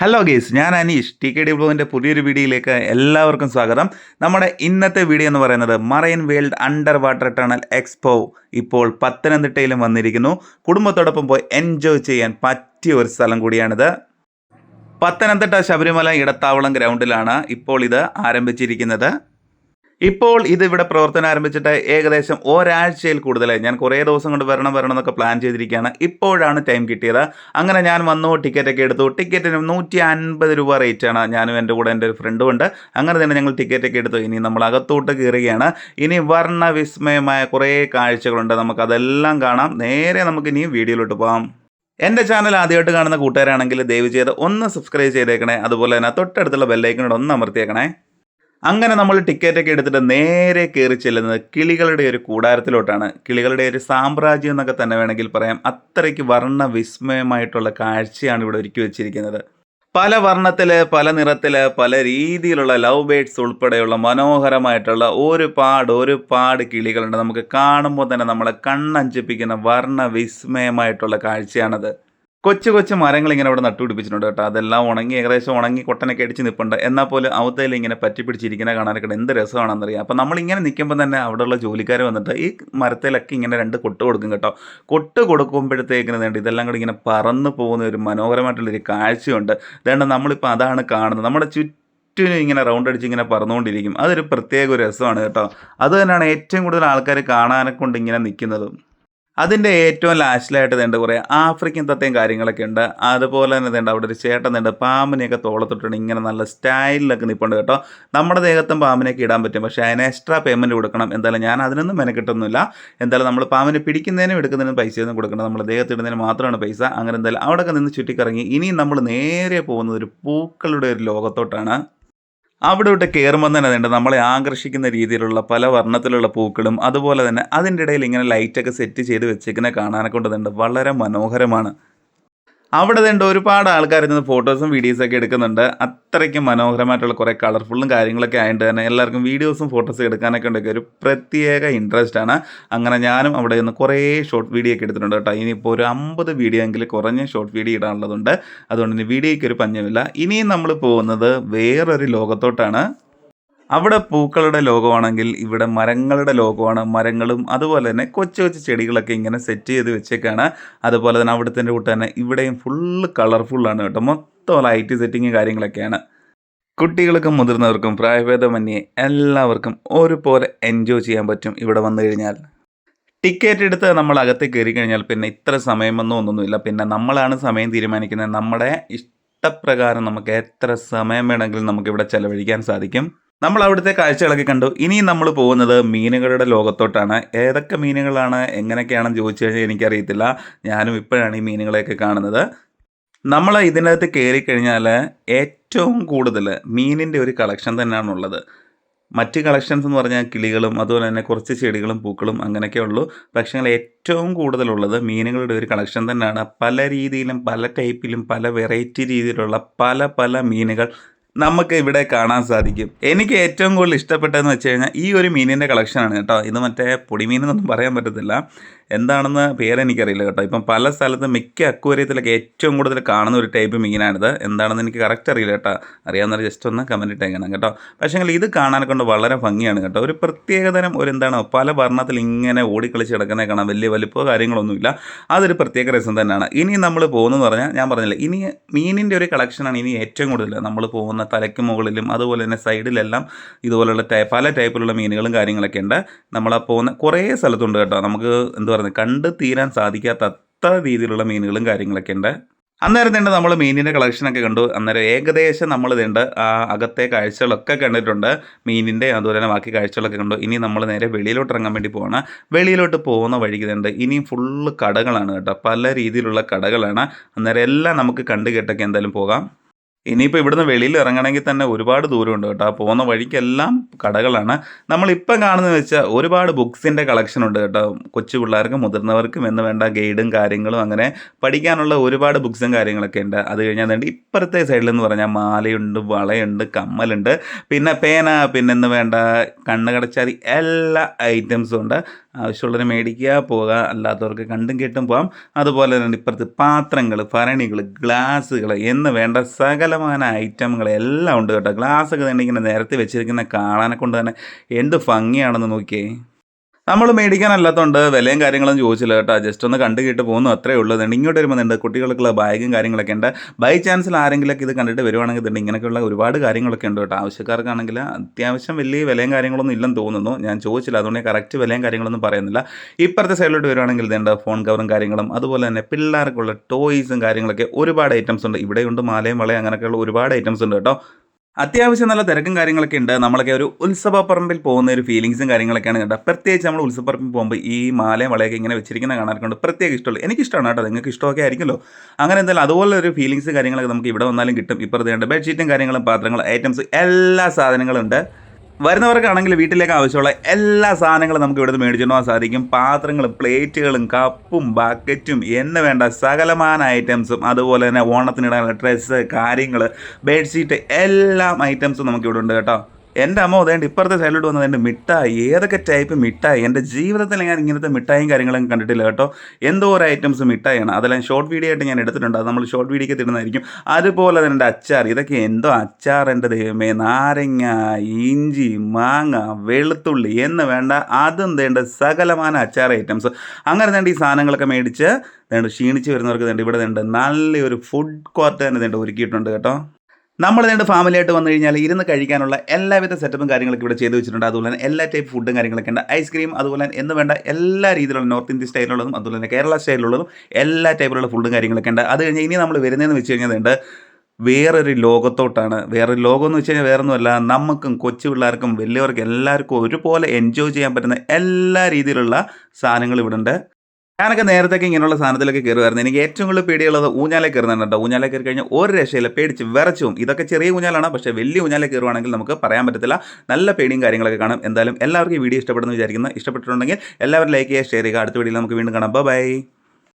Hello guys ഞാൻ Aneesh T K D ബ്ലോഗിന്റെ പുതിയൊരു വീഡിയോയിലേക്ക് എല്ലാവർക്കും സ്വാഗതം. നമ്മുടെ ഇന്നത്തെ വീഡിയോ എന്ന് പറയുന്നത് marine world under water tunnel expo ഇപ്പോൾ പത്തനംതിട്ടയിലും വന്നിരിക്കുന്നു. കുടുംബത്തോടൊപ്പം പോയി എൻജോയ് ചെയ്യാൻ പറ്റിയ ഒരു സ്ഥലം കൂടിയാണിത്. പത്തനംതിട്ട ശബരിമല ഇടത്താവളം ഗ്രൗണ്ടിലാണ് ഇപ്പോൾ ഇത് ആരംഭിച്ചിരിക്കുന്നത്. ഇപ്പോൾ ഇത് ഇവിടെ പ്രവർത്തനം ആരംഭിച്ചിട്ട് ഏകദേശം ഒരാഴ്ചയിൽ കൂടുതലായി. ഞാൻ കുറേ ദിവസം കൊണ്ട് വരണം വരണം എന്നൊക്കെ പ്ലാൻ ചെയ്തിരിക്കുകയാണ്. ഇപ്പോഴാണ് ടൈം കിട്ടിയത്. അങ്ങനെ ഞാൻ വന്നു ടിക്കറ്റൊക്കെ എടുത്തു. ടിക്കറ്റിന് നൂറ്റി അൻപത് രൂപ റേറ്റാണ് ഞാനും എന്റെ കൂടെ എന്റെ ഒരു ഫ്രണ്ടും ഉണ്ട്. അങ്ങനെ തന്നെ ഞങ്ങൾ ടിക്കറ്റൊക്കെ എടുത്തു. ഇനി നമ്മൾ അകത്തോട്ട് കയറുകയാണ്. ഇനി വർണവിസ്മയമായ കുറേ കാഴ്ചകളുണ്ട്. നമുക്കതെല്ലാം കാണാം. നേരെ നമുക്ക് ഇനി വീഡിയോയിലോട്ട് പോകാം എന്റെ ചാനൽ ആദ്യമായിട്ട് കാണുന്ന കൂട്ടുകാരാണെങ്കിൽ ദയവ് ചെയ്ത് ഒന്ന് സബ്സ്ക്രൈബ് ചെയ്തേക്കണേ. അതുപോലെ തന്നെ തൊട്ടടുത്തുള്ള ബെല്ലൈക്കനോട് ഒന്ന് അമർത്തിയേക്കണേ. അങ്ങനെ നമ്മൾ ടിക്കറ്റൊക്കെ എടുത്തിട്ട് നേരെ കയറി ചെല്ലുന്നത് കിളികളുടെ ഒരു കൂടാരത്തിലോട്ടാണ്. കിളികളുടെ ഒരു സാമ്രാജ്യം എന്നൊക്കെ തന്നെ വേണമെങ്കിൽ പറയാം. അത്രയ്ക്ക് വർണ വിസ്മയമായിട്ടുള്ള കാഴ്ചയാണ് ഇവിടെ ഒരുക്കി വെച്ചിരിക്കുന്നത്. പല വർണത്തിൽ പല നിറത്തിൽ പല രീതിയിലുള്ള ലവ് ബേഡ്സ് ഉൾപ്പെടെയുള്ള മനോഹരമായിട്ടുള്ള ഒരുപാട് ഒരുപാട് കിളികളുണ്ട്. നമുക്ക് കാണുമ്പോൾ തന്നെ നമ്മളെ കണ്ണഞ്ചിപ്പിക്കുന്ന വർണ വിസ്മയമായിട്ടുള്ള കാഴ്ചയാണത്. കൊച്ചു കൊച്ചു മരങ്ങൾ ഇങ്ങനെ ഇവിടെ നട്ടുപിടിപ്പിച്ചിട്ടുണ്ട് കേട്ടോ. അതെല്ലാം ഉണങ്ങി ഏകദേശം ഉണങ്ങി കൊട്ടനൊക്കെ അടിച്ച് നിൽപ്പുണ്ട് എന്നാൽ പോലും അവത്തയിൽ ഇങ്ങനെ പറ്റി പിടിച്ചിരിക്കുന്ന കാണാനൊക്കെ എന്ത് രസമാണെന്നറിയാം. അപ്പോൾ നമ്മളിങ്ങനെ നിൽക്കുമ്പോൾ തന്നെ അവിടെയുള്ള ജോലിക്കാർ വന്നിട്ട് ഈ മരത്തിലൊക്കെ ഇങ്ങനെ രണ്ട് കൊട്ട് കൊടുക്കും കേട്ടോ. കൊട്ട് കൊടുക്കുമ്പോഴത്തേക്കിന് വേണ്ടി ഇതെല്ലാം കൂടി ഇങ്ങനെ പറന്ന് പോകുന്ന ഒരു മനോഹരമായിട്ടുള്ളൊരു കാഴ്ചയുണ്ട്. അതുകൊണ്ട് നമ്മളിപ്പോൾ അതാണ് കാണുന്നത്. നമ്മുടെ ചുറ്റും ചുറ്റിനും ഇങ്ങനെ റൗണ്ട് അടിച്ച് ഇങ്ങനെ പറന്നുകൊണ്ടിരിക്കും. അതൊരു പ്രത്യേക ഒരു രസമാണ് കേട്ടോ. അത് തന്നെയാണ് ഏറ്റവും കൂടുതൽ ആൾക്കാർ കാണാനെ കൊണ്ട് ഇങ്ങനെ നിൽക്കുന്നതും. അതിന്റെ ഏറ്റവും ലാസ്റ്റിലായിട്ട് ഇതുണ്ട് കുറേ ആഫ്രിക്കൻ തത്തയും കാര്യങ്ങളൊക്കെ ഉണ്ട് അതുപോലെ തന്നെ ഇതുണ്ട് അവിടെ ഒരു ചേട്ടൻ ഉണ്ട് പാമ്പിനെയൊക്കെ തോളത്തിട്ടുണ്ട് ഇങ്ങനെ നല്ല സ്റ്റൈലിലൊക്കെ നിൽപ്പുണ്ട് കേട്ടോ. നമ്മുടെ ദേഹത്തും പാമ്പിനെയൊക്കെ ഇടാൻ പറ്റും. പക്ഷേ അതിന് എക്സ്ട്രാ പേയ്മെന്റ് കൊടുക്കണം. എന്തായാലും ഞാൻ അതിനൊന്നും മെനക്കെട്ടൊന്നുമില്ല. എന്തായാലും നമ്മൾ പാമ്പിനെ പിടിക്കുന്നതിനും എടുക്കുന്നതിനും പൈസയൊന്നും കൊടുക്കണം നമ്മൾ ദേഹത്ത് ഇടുന്നതിന് മാത്രമാണ് പൈസ. അങ്ങനെ എന്തായാലും അവിടെയൊക്കെ നിന്ന് ചുറ്റിക്കറങ്ങി. ഇനിയും നമ്മൾ നേരെ പോകുന്നത് ഒരു പൂക്കളുടെ ഒരു ലോകത്തോട്ടാണ്. അവിടെ വിട്ട് കയറുമ്പോൾ തന്നെ അതുണ്ട് നമ്മളെ ആകർഷിക്കുന്ന രീതിയിലുള്ള പല വർണത്തിലുള്ള പൂക്കളും അതുപോലെ തന്നെ അതിന്റെ ഇടയിൽ ഇങ്ങനെ ലൈറ്റൊക്കെ സെറ്റ് ചെയ്ത് വെച്ചേക്കുന്ന കാണാനൊക്കെ കൊണ്ടതുണ്ട് വളരെ മനോഹരമാണ്. അവിടെ തന്നെ ഒരുപാട് ആൾക്കാർ നിന്ന് ഫോട്ടോസും വീഡിയോസൊക്കെ എടുക്കുന്നുണ്ട്. അത്രയ്ക്കും മനോഹരമായിട്ടുള്ള കുറേ കളർഫുള്ളും കാര്യങ്ങളൊക്കെ ആയതുകൊണ്ട് തന്നെ എല്ലാവർക്കും വീഡിയോസും ഫോട്ടോസും എടുക്കാനൊക്കെ ഉണ്ടെങ്കിൽ ഒരു പ്രത്യേക ഇൻട്രസ്റ്റ് ആണ്. അങ്ങനെ ഞാനും അവിടെ നിന്ന് കുറേ ഷോർട്ട് വീഡിയോ ഒക്കെ എടുത്തിട്ടുണ്ട് കേട്ടോ. ഇനിയിപ്പോൾ ഒരു അമ്പത് വീഡിയോ എങ്കിലും കുറഞ്ഞ ഷോർട്ട് വീഡിയോ ഇടാനുള്ളതുണ്ട്. അതുകൊണ്ട് ഇനി വീഡിയോയ്ക്ക് ഒരു പഞ്ഞമില്ല. ഇനിയും നമ്മൾ പോകുന്നത് വേറൊരു ലോകത്തോട്ടാണ്. അവിടെ പൂക്കളുടെ ലോകമാണെങ്കിൽ ഇവിടെ മരങ്ങളുടെ ലോകമാണ്. മരങ്ങളും അതുപോലെ തന്നെ കൊച്ചു കൊച്ചു ചെടികളൊക്കെ ഇങ്ങനെ സെറ്റ് ചെയ്ത് വെച്ചേക്കാണ്. അതുപോലെ തന്നെ അവിടുത്തെ കൂട്ട് തന്നെ ഇവിടെയും ഫുള്ള് കളർഫുള്ളാണ് കേട്ടോ. മൊത്തം ലൈറ്റ് സെറ്റിങ് കാര്യങ്ങളൊക്കെയാണ്. കുട്ടികൾക്കും മുതിർന്നവർക്കും പ്രായഭേദമന്യേ എല്ലാവർക്കും ഒരുപോലെ എൻജോയ് ചെയ്യാൻ പറ്റും ഇവിടെ വന്നു കഴിഞ്ഞാൽ. ടിക്കറ്റ് എടുത്ത് നമ്മൾ അകത്ത് കയറി കഴിഞ്ഞാൽ പിന്നെ ഇത്ര സമയമൊന്നും ഒന്നുമില്ല പിന്നെ നമ്മളാണ് സമയം തീരുമാനിക്കുന്നത്. നമ്മുടെ ഇഷ്ടപ്രകാരം നമുക്ക് എത്ര സമയം വേണമെങ്കിലും നമുക്കിവിടെ ചെലവഴിക്കാൻ സാധിക്കും. നമ്മൾ അവിടുത്തെ കാഴ്ചകളൊക്കെ കണ്ടു. ഇനി നമ്മൾ പോകുന്നത് മീനുകളുടെ ലോകത്തോട്ടാണ്. ഏതൊക്കെ മീനുകളാണ്? എങ്ങനെയൊക്കെയാണെന്ന് ചോദിച്ചു കഴിഞ്ഞാൽ എനിക്കറിയത്തില്ല. ഞാനും ഇപ്പോഴാണ് ഈ മീനുകളെയൊക്കെ കാണുന്നത്. നമ്മൾ ഇതിനകത്ത് കയറി കഴിഞ്ഞാൽ ഏറ്റവും കൂടുതൽ മീനിന്റെ ഒരു കളക്ഷൻ തന്നെയാണുള്ളത്. മറ്റ് കളക്ഷൻസ് എന്ന് പറഞ്ഞാൽ കിളികളും അതുപോലെ തന്നെ കുറച്ച് ചെടികളും പൂക്കളും അങ്ങനെയൊക്കെ ഉള്ളൂ. പക്ഷേ ഏറ്റവും കൂടുതലുള്ളത് മീനുകളുടെ ഒരു കളക്ഷൻ തന്നെയാണ്. പല രീതിയിലും പല ടൈപ്പിലും പല വെറൈറ്റി രീതിയിലുള്ള പല പല മീനുകൾ നമുക്ക് ഇവിടെ കാണാൻ സാധിക്കും. എനിക്ക് ഏറ്റവും കൂടുതൽ ഇഷ്ടപ്പെട്ടതെന്ന് വെച്ച് കഴിഞ്ഞാൽ ഈ ഒരു മീനിന്റെ കളക്ഷനാണ് കേട്ടോ. ഇത് മറ്റേ പൊടിമീൻ എന്നൊന്നും പറയാൻ പറ്റത്തില്ല. എന്താണെന്ന് പേരെനിക്കറിയില്ല കേട്ടോ. ഇപ്പം പല സ്ഥലത്തും മിക്ക അക്വേറിയത്തിലൊക്കെ ഏറ്റവും കൂടുതൽ കാണുന്ന ഒരു ടൈപ്പ് മീനാണിത്. എന്താണെന്ന് എനിക്ക് കറക്റ്റ് അറിയില്ല കേട്ടോ. അറിയാവുന്നവർ ജസ്റ്റ് ഒന്ന് കമന്റ് ഇട്ടേക്കണം കേട്ടോ. പക്ഷേ ഇത് കാണാനൊക്കെ കൊണ്ട് വളരെ ഭംഗിയാണ് കേട്ടോ. ഒരു പ്രത്യേകതരം ഒരു എന്താണ് പല വർണത്തിൽ ഇങ്ങനെ ഓടിക്കളിച്ച് കിടക്കുന്ന കാണാം. വലിയ വലിപ്പോ കാര്യങ്ങളൊന്നുമില്ല. അതൊരു പ്രത്യേക രസം തന്നെയാണ്. ഇനി നമ്മൾ പോകുന്നതെന്ന് പറഞ്ഞാൽ ഞാൻ പറഞ്ഞില്ല ഇനി മീനിന്റെ ഒരു കളക്ഷനാണ് ഇനി ഏറ്റവും കൂടുതൽ. നമ്മൾ പോകുന്ന തലയ്ക്ക് മുകളിലും അതുപോലെ തന്നെ സൈഡിലെല്ലാം ഇതുപോലുള്ള പല ടൈപ്പിലുള്ള മീനുകളും കാര്യങ്ങളൊക്കെ ഉണ്ട്. നമ്മൾ പോകുന്ന കുറേ സ്ഥലത്തുണ്ട് കേട്ടോ. നമുക്ക് എന്ത് പറയുന്നത് കണ്ട് തീരാൻ സാധിക്കാത്ത അത്ര രീതിയിലുള്ള മീനുകളും കാര്യങ്ങളൊക്കെ ഉണ്ട്. അന്നേരം തന്നെ നമ്മൾ മീനിന്റെ കളക്ഷനൊക്കെ കണ്ടു. അന്നേരം ഏകദേശം നമ്മൾ ഇതുണ്ട് ആ അകത്തെ കാഴ്ചകളൊക്കെ കണ്ടിട്ടുണ്ട്. മീനിന്റെ അതുപോലെ തന്നെ ബാക്കി കാഴ്ചകളൊക്കെ കണ്ടു. ഇനി നമ്മൾ നേരെ വെളിയിലോട്ട് ഇറങ്ങാൻ വേണ്ടി പോവാണ്. വെളിയിലോട്ട് പോകുന്ന വഴിക്ക് ഇതുണ്ട് ഇനിയും ഫുള്ള് കടകളാണ് കേട്ടോ. പല രീതിയിലുള്ള കടകളാണ്. അന്നേരം എല്ലാം നമുക്ക് കണ്ടു കേട്ടൊക്കെ എന്തായാലും പോകാം. ഇനിയിപ്പോൾ ഇവിടുന്ന് വെളിയിൽ ഇറങ്ങണമെങ്കിൽ തന്നെ ഒരുപാട് ദൂരമുണ്ട് കേട്ടോ. പോകുന്ന വഴിക്കെല്ലാം കടകളാണ്. നമ്മളിപ്പം കാണുന്നത് വെച്ചാൽ ഒരുപാട് ബുക്സിന്റെ കളക്ഷൻ ഉണ്ട് കേട്ടോ. കൊച്ചു പിള്ളേർക്കും മുതിർന്നവർക്കും എന്ന് വേണ്ട ഗൈഡും കാര്യങ്ങളും അങ്ങനെ പഠിക്കാനുള്ള ഒരുപാട് ബുക്സും കാര്യങ്ങളൊക്കെ ഉണ്ട്. അത് കഴിഞ്ഞാൽ വേണ്ടി ഇപ്പുറത്തെ സൈഡിൽ എന്ന് പറഞ്ഞാൽ മാലയുണ്ട് വളയുണ്ട് കമ്മലുണ്ട്. പിന്നെ പേന പിന്നെ എന്ന് വേണ്ട കണ്ണ് കടച്ചാതി എല്ലാ ഐറ്റംസും ഉണ്ട്. ആവശ്യമുള്ളവർ മേടിക്കുക പോകുക അല്ലാത്തവർക്ക് കണ്ടും കേട്ടും പോകാം. അതുപോലെ തന്നെ ഇപ്പുറത്ത് പാത്രങ്ങൾ ഭരണികൾ ഗ്ലാസ്സുകൾ എന്ന് വേണ്ട സകലമാന ഐറ്റമുകൾ എല്ലാം ഉണ്ട് കേട്ടോ. ഗ്ലാസ്സൊക്കെ തന്നെ ഇങ്ങനെ നിരത്തി വെച്ചിരിക്കുന്ന കാണാനെ കൊണ്ട് തന്നെ എന്ത് ഭംഗിയാണെന്ന് നോക്കിയേ. നമ്മൾ മേടിക്കാനല്ലാത്തതുകൊണ്ട് വിലയും കാര്യങ്ങളും ചോദിച്ചില്ല കേട്ടോ. ജസ്റ്റ് ഒന്ന് കണ്ടു കേട്ട് പോകുന്നു. അത്രേ ഉള്ളൂ. ഇതുണ്ട് ഇങ്ങോട്ട് വരുമ്പോൾ ഉണ്ട് കുട്ടികൾക്കുള്ള ബാഗും കാര്യങ്ങളൊക്കെ ഉണ്ട് ബൈ ചാൻസിൽ ആരെങ്കിലൊക്കെ ഇത് കണ്ടിട്ട് വരുവാണെങ്കിൽ ഇതുണ്ട്. ഇങ്ങനെയൊക്കെയുള്ള ഒരുപാട് കാര്യങ്ങളൊക്കെ ഉണ്ട് കേട്ടോ. ആവശ്യക്കാർക്കാണെങ്കിൽ അത്യാവശ്യം വലിയ വിലയും കാര്യങ്ങളൊന്നും ഇല്ലെന്ന് തോന്നുന്നു. ഞാൻ ചോദിച്ചില്ല. അതുകൊണ്ട് കറക്റ്റ് വിലയും കാര്യങ്ങളൊന്നും പറയുന്നില്ല. ഇപ്പുറത്തെ സൈഡിലോട്ട് വരുവാണെങ്കിൽ ഇതുണ്ട്. ഫോൺ കവറും കാര്യങ്ങളും. അതുപോലെ തന്നെ പിള്ളേർക്കുള്ള ടോയ്സും കാര്യങ്ങളൊക്കെ ഒരുപാട് ഐറ്റംസ് ഉണ്ട്. ഇവിടെയുണ്ട് മാലയും വളയും അങ്ങനെയൊക്കെയുള്ള ഒരുപാട് ഐറ്റംസ് ഉണ്ട് കേട്ടോ. അത്യാവശ്യം നല്ല തിരക്കും കാര്യങ്ങളൊക്കെ ഉണ്ട്. നമ്മളൊക്കെ ഒരു ഉത്സവ പറമ്പിൽ പോകുന്ന ഒരു ഫീലിങ്സും കാര്യങ്ങളൊക്കെയാണ് കേട്ടോ. പ്രത്യേകിച്ച് നമ്മൾ ഉത്സവ പറമ്പിൽ പോകുമ്പോൾ ഈ മാലയും വളയൊക്കെ ഇങ്ങനെ വെച്ചിരിക്കുന്ന കാണാറുണ്ട്. പ്രത്യേക ഇഷ്ടമുള്ളൂ എനിക്ക് ഇഷ്ടമാണ് കേട്ടോ. നിങ്ങൾക്ക് ഇഷ്ടമൊക്കെ ആയിരിക്കുമല്ലോ. അങ്ങനെ എന്തായാലും അതുപോലെ ഒരു ഫീലിങ്സ് കാര്യങ്ങളൊക്കെ നമുക്ക് ഇവിടെ വന്നാലും കിട്ടും. ഇപ്പോൾ ബെഡ്ഷീറ്റും കാര്യങ്ങളും പാത്രങ്ങളും ഐറ്റംസ് എല്ലാ സാധനങ്ങളും ഉണ്ട്. വരുന്നവർക്കാണെങ്കിൽ വീട്ടിലേക്ക് ആവശ്യമുള്ള എല്ലാ സാധനങ്ങളും നമുക്ക് ഇവിടുന്ന് മേടിച്ചിട്ട് പോകാൻ സാധിക്കും. പാത്രങ്ങളും പ്ലേറ്റുകളും കപ്പും ബക്കറ്റും എന്ന് വേണ്ട സകലമാന ഐറ്റംസും അതുപോലെ തന്നെ ഓണത്തിനിടാനുള്ള ഡ്രസ്സ് കാര്യങ്ങൾ ബെഡ്ഷീറ്റ് എല്ലാം ഐറ്റംസും നമുക്ക് ഇവിടെ ഉണ്ട് കേട്ടോ. എന്റെ അമ്മ ഉദയണ്ട് ഇപ്പുറത്തെ സൈഡിലോട്ട് വന്നത് എന്റെ മിഠായി. ഏതൊക്കെ ടൈപ്പ് മിഠായി? എന്റെ ജീവിതത്തിൽ ഞാൻ ഇങ്ങനത്തെ മിഠായും കാര്യങ്ങളും കണ്ടിട്ടില്ല കേട്ടോ. എന്തോ ഒരു ഐറ്റംസ് മിഠായിയാണ്. അതെല്ലാം ഷോർട്ട് വീഡിയോ ആയിട്ട് ഞാൻ എടുത്തിട്ടുണ്ട്. അത് നമ്മൾ ഷോർട്ട് വീഡിയോക്ക് തരുന്നതായിരിക്കും അതുപോലെ തന്നെ എന്റെ അച്ചാർ. ഇതൊക്കെ എന്തോ അച്ചാർ എന്റെ ദൈവമേ. നാരങ്ങ ഇഞ്ചി മാങ്ങ വെളുത്തുള്ളി എന്ന് വേണ്ട അതും വേണ്ട സകലമാന അച്ചാർ ഐറ്റംസ് അങ്ങനെ തന്നെ ഈ സാധനങ്ങളൊക്കെ മേടിച്ച് ക്ഷീണിച്ച് വരുന്നവർക്ക് വേണ്ട ഇവിടെ വേണ്ട നല്ലൊരു ഫുഡ് കോർട്ട് തന്നെ ഒരുക്കിയിട്ടുണ്ട് കേട്ടോ. നമ്മൾ രണ്ട് ഫാമിലിയായിട്ട് വന്നു കഴിഞ്ഞാൽ ഇരുന്ന് കഴിക്കാനുള്ള എല്ലാവിധ സെറ്റപ്പും കാര്യങ്ങളൊക്കെ ഇവിടെ ചെയ്ത് വെച്ചിട്ടുണ്ട്. അതുപോലെ തന്നെ എല്ലാ ടൈപ്പ് ഫുഡും കാര്യങ്ങളൊക്കെ ഉണ്ട്. ഐസ്ക്രീം അതുപോലെ തന്നെ എന്ന് വേണ്ട എല്ലാ രീതിയിലുള്ള നോർത്ത് ഇന്ത്യൻ സ്റ്റൈലിലുള്ളതും അതുപോലെ തന്നെ കേരള സ്റ്റൈലിലുള്ളതും എല്ലാ ടൈപ്പിലുള്ള ഫുഡും കാര്യങ്ങളൊക്കെ ഉണ്ട്. അത് കഴിഞ്ഞ് ഇനി നമ്മൾ വരുന്നതെന്ന് വെച്ച് കഴിഞ്ഞാൽ വേറൊരു ലോകത്തോട്ടാണ്. വേറൊരു ലോകം എന്ന് വെച്ച് കഴിഞ്ഞാൽ വേറൊന്നുമല്ല. നമുക്കും കൊച്ചു പിള്ളേർക്കും വലിയവർക്കും എല്ലാവർക്കും ഒരുപോലെ എൻജോയ് ചെയ്യാൻ പറ്റുന്ന എല്ലാ രീതിയിലുള്ള സാധനങ്ങൾ ഇവിടെ ഉണ്ട്. ഞാനൊക്കെ നേരത്തേക്ക് ഇങ്ങനെയുള്ള സാധനത്തിലൊക്കെ കയറുമായിരുന്നു. എനിക്ക് ഏറ്റവും കൂടുതൽ പേടിയുള്ളത് ഊഞ്ഞാലെ കയറുന്നതാണ് കേട്ടോ. ഊഞ്ഞാലെ കയറി കഴിഞ്ഞാൽ ഒരു രക്ഷയില്ല. പേടിച്ച് വിറച്ചും. ഇതൊക്കെ ചെറിയ ഊഞ്ഞാലാണ്? പക്ഷേ വലിയ ഊഞ്ഞാലെ കയറുവാണെങ്കിൽ നമുക്ക് പറയാൻ പറ്റത്തില്ല. നല്ല പേടിയും കാര്യങ്ങളൊക്കെ കാണും. എന്തായാലും എല്ലാവർക്കും ഈ വീഡിയോ ഇഷ്ടപ്പെടുന്നു വിചാരിക്കുന്നു. ഇഷ്ടപ്പെട്ടിട്ടുണ്ടെങ്കിൽ എല്ലാവരും ലൈക്ക് ചെയ്യുക ഷെയർ ചെയ്യുക. അടുത്ത വീഡിയോയിൽ നമുക്ക് വീണ്ടും കാണാം. ബൈ